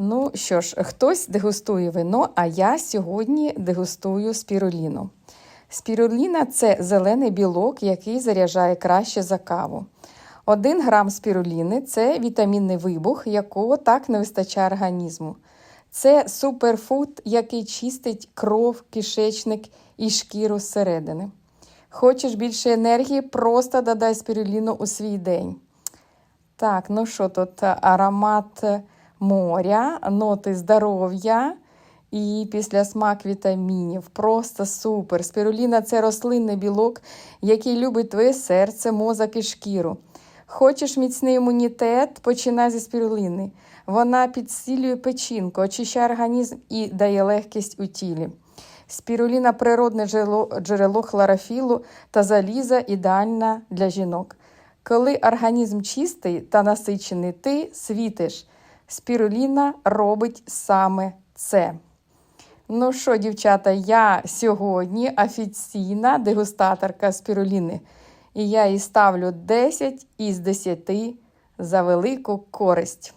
Ну що ж, хтось дегустує вино, а я сьогодні дегустую спіруліну. Спіруліна це зелений білок, який заряджає краще за каву. Один грам спіруліни це вітамінний вибух, якого так не вистачає організму. Це суперфуд, який чистить кров, кишечник і шкіру зсередини. Хочеш більше енергії, просто додай спіруліну у свій день. Так, ну що тут аромат моря, ноти здоров'я і після смак вітамінів. Просто супер. Спіруліна це рослинний білок, який любить твоє серце, мозок і шкіру. Хочеш міцний імунітет, починай зі спіруліни. Вона підсилює печінку, очищає організм і дає легкість у тілі. Спіруліна природне джерело, хлорофілу та заліза ідеальна для жінок. Коли організм чистий та насичений, ти світиш. Спіруліна робить саме це. Ну що, дівчата, я сьогодні офіційна дегустаторка спіруліни. І я їй ставлю 10 із 10 за велику користь.